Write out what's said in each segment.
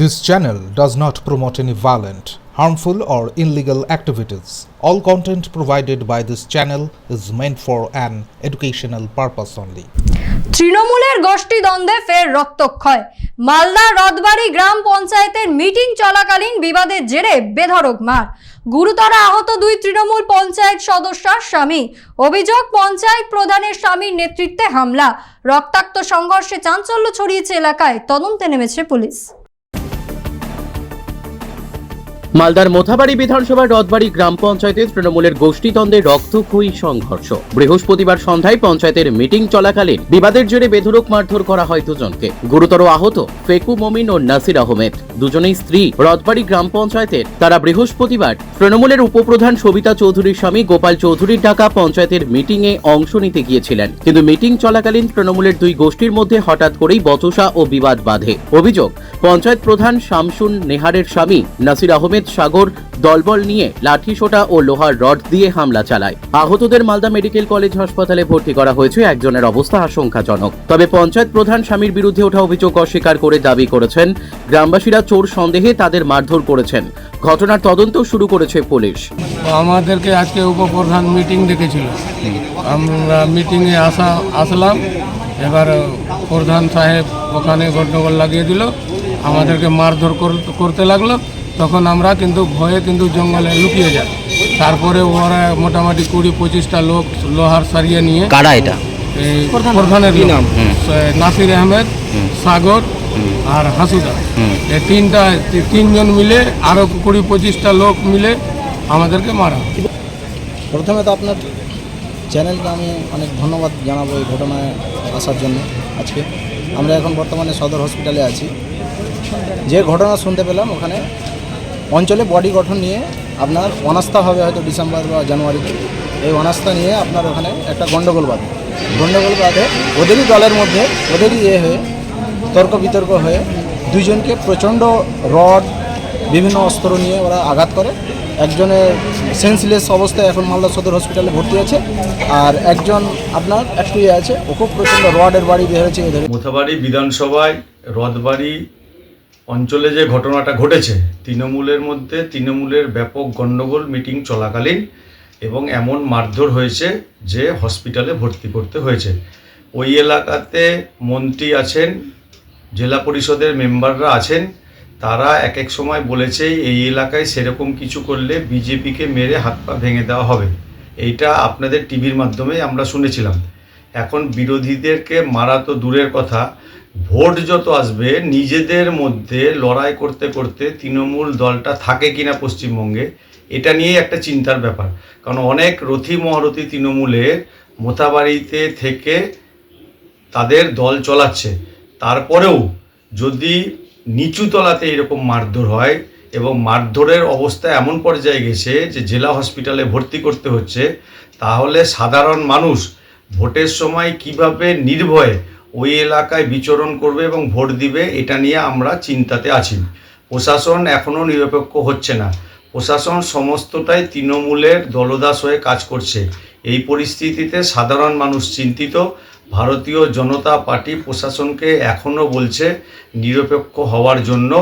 This channel does not promote any violent, harmful, or illegal activities. All content provided by this channel is meant for an educational purpose only. তৃণমূলের গোষ্ঠী দ্বন্দ্বে ফের রক্তক্ষয়। মালদা রথবাড়ি গ্রাম পঞ্চায়েতের meeting চলাকালীন বিবাদের জেরে বেধড়ক মার। গুরুতর আহত দুই তৃণমূল পঞ্চায়েত সদস্যর স্বামী। অভিযোগ পঞ্চায়েত প্রধানের স্বামীর নেতৃত্বে হামলা। রক্তাক্ত সংঘর্ষে চাঞ্চল্য ছড়িয়েছে এলাকায়। তদন্তে নেমেছে পুলিশ। মালদার মোথাবাড়ি বিধানসভার রথবাড়ি গ্রাম পঞ্চায়েতে তৃণমূলের গোষ্ঠীদ্বন্দ্বে রক্তক্ষয়ী সংঘর্ষ। বৃহস্পতিবার সন্ধ্যায় পঞ্চায়েতের মিটিং চলাকালীন বিবাদের জেরে বেধরক মারধর করা হয় দুজনকে। গুরুতর আহত ফেকু মমিন ও নাসির আহমেদ। দুজনেই স্ত্রী। রথবাড়ি গ্রাম পঞ্চায়েতের তারা বৃহস্পতিবার তৃণমূলের উপপ্রধান সবিতা চৌধুরীর স্বামী গোপাল চৌধুরীর ডাকা পঞ্চায়েতের মিটিং এ অংশ নিতে গিয়েছিলেন। কিন্তু মিটিং চলাকালীন তৃণমূলের দুই গোষ্ঠীর মধ্যে হঠাৎ করেই বচসা ও বিবাদ বাধে। অভিযোগ, পঞ্চায়েত প্রধান শামসুন নেহারের স্বামী নাসির আহমেদ সাগর দলবল নিয়ে লাঠিসোঁটা ও লোহার রড দিয়ে হামলা চালায়। আহতদের মালদা মেডিকেল কলেজ হাসপাতালে ভর্তি করা হয়েছে একজনের অবস্থা আশঙ্কাজনক। তবে পঞ্চায়েত প্রধান স্বামীর বিরুদ্ধে ওঠা অভিযোগ অস্বীকার করে দাবি করেছেন, গ্রামবাসীরা চোর সন্দেহে তাদের মারধর করেছেন। ঘটনার তদন্ত শুরু করেছে পুলিশ। আমাদেরকে আজকে উপপ্রধান মিটিং ডেকেছিল। আমরা মিটিংয়ে আসা, আসলাম। এবার প্রধান সাহেব ওখানে গন্ডগোল লাগিয়ে দিল। আমাদেরকে মারধর করতে লাগল। তখন আমরা কিন্তু ভয়ে কিন্তু জঙ্গলে লুকিয়ে যাই। তারপরে ওরা মোটামুটি কুড়ি পঁচিশটা লোক লোহার সারিয়ে নিয়ে কারা এটা? প্রধানের নাম? নাসির আহমেদ সাগর আর হাসুদা। এই তিনটা তিনজন মিলে আরও কুড়ি পঁচিশটা লোক মিলে আমাদেরকে মারা। প্রথমে তো আপনার চ্যানেলকে আমি অনেক ধন্যবাদ জানাব এই ঘটনায় আসার জন্য আজকে। আমরা এখন বর্তমানে সদর হসপিটালে আছি। যে ঘটনা শুনতে পেলাম ওখানে অঞ্চলে বডি গঠন নিয়ে আপনার অনাস্থা হবে হয়তো ডিসেম্বর বা জানুয়ারিতে এই অনাস্থা নিয়ে আপনার ওখানে একটা গণ্ডগোল বাঁধে। গণ্ডগোল বাঁধে, ওদেরই দলের মধ্যে, ওদেরই এ হয়ে, তর্ক বিতর্ক হয়ে দুইজনকে প্রচণ্ড রড, বিভিন্ন অস্ত্র নিয়ে ওরা আঘাত করে। একজনের সেন্সলেস অবস্থায় এখন মালদা সদর হসপিটালে ভর্তি আছে। আর একজন আপনার একটু আছে, ও খুব প্রচণ্ড রডের বাড়ি বের হয়েছে মোথাবাড়ি বিধানসভায় রথবাড়ি অঞ্চলে যে ঘটনাটা ঘটেছে, তৃণমূলের মধ্যে তৃণমূলের ব্যাপক গণ্ডগোল মিটিং চলাকালীন এবং এমন মারধর হয়েছে যে হসপিটালে ভর্তি করতে হয়েছে। ওই এলাকাতে মন্ত্রী আছেন, জেলা পরিষদের মেম্বাররা আছেন, তারা এক এক সময় বলেছে, এই এলাকায় সেরকম কিছু করলে বিজেপিকে মেরে হাত পা ভেঙে দেওয়া হবে। এইটা আপনাদের টিভির মাধ্যমে আমরা শুনেছিলাম। এখন বিরোধীদেরকে মারা তো দূরের কথা ভোট যত আসবে, নিজেদের মধ্যে লড়াই করতে করতে তৃণমূল দলটা থাকে কিনা পশ্চিমবঙ্গে, এটা নিয়ে একটা চিন্তার ব্যাপার। কারণ অনেক রথি মহারথি তৃণমূলের মোথাবাড়িতে থেকে তাদের দল চলাচ্ছে। তারপরেও যদি নিচু তলাতে এরকম মারধর হয় এবং মারধরের অবস্থা এমন পর্যায়ে গেছে যে জেলা হসপিটালে ভর্তি করতে হচ্ছে, তাহলে সাধারণ মানুষ ভোটের সময় কীভাবে নির্ভয়ে ওই এলাকায় বিচরণ করবে এবং ভোট দিবে, এটা নিয়ে আমরা চিন্তাতে আছি। প্রশাসন এখনও নিরপেক্ষ হচ্ছে না। প্রশাসন সমস্তটাই তৃণমূলের দলদাস হয়ে কাজ করছে। এই পরিস্থিতিতে সাধারণ মানুষ চিন্তিত। ভারতীয় জনতা পার্টি প্রশাসনকে এখনও বলছে নিরপেক্ষ হওয়ার জন্য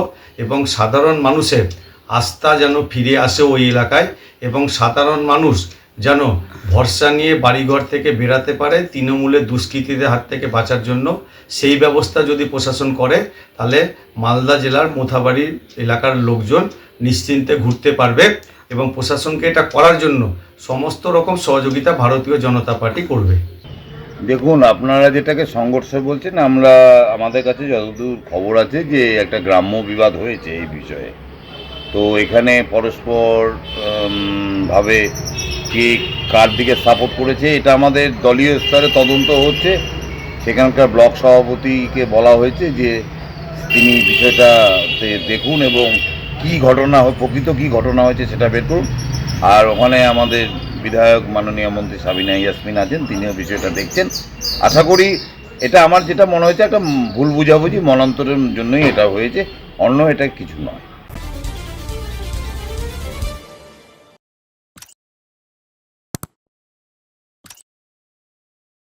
এবং সাধারণ মানুষের আস্থা যেন ফিরে আসে ওই এলাকায় এবং সাধারণ মানুষ যেন ভরসা নিয়ে বাড়িঘর থেকে বেরাতে পারে তৃণমূলের দুষ্কৃতীদের হাত থেকে বাঁচার জন্য। সেই ব্যবস্থা যদি প্রশাসন করে, তাহলে মালদা জেলার মোথাবাড়ির এলাকার লোকজন নিশ্চিন্তে ঘুরতে পারবে এবং প্রশাসনকে এটা করার জন্য সমস্ত রকম সহযোগিতা ভারতীয় জনতা পার্টি করবে। দেখুন, আপনারা যেটাকে সংঘর্ষ বলছেন, আমরা, আমাদের কাছে যতদূর খবর আছে যে একটা গ্রাম্য বিবাদ হয়েছে এই বিষয়ে। তো এখানে পরস্পর ভাবে কে কার দিকে সাপোর্ট করেছে, এটা আমাদের দলীয় স্তরে তদন্ত হচ্ছে। সেখানকার ব্লক সভাপতিকে বলা হয়েছে যে তিনি বিষয়টা তে- দেখুন এবং কি ঘটনা প্রকৃত কি ঘটনা হয়েছে সেটা বের করুন। আর ওখানে আমাদের বিধায়ক মাননীয় মন্ত্রী সাবিনা ইয়াসমিন আছেন, তিনিও বিষয়টা দেখছেন। আশা করি এটা আমার যেটা মনে হয়েছে, একটা ভুল বুঝাবুঝি, মনান্তরের জন্যই এটা হয়েছে, অন্য এটা কিছু নয়।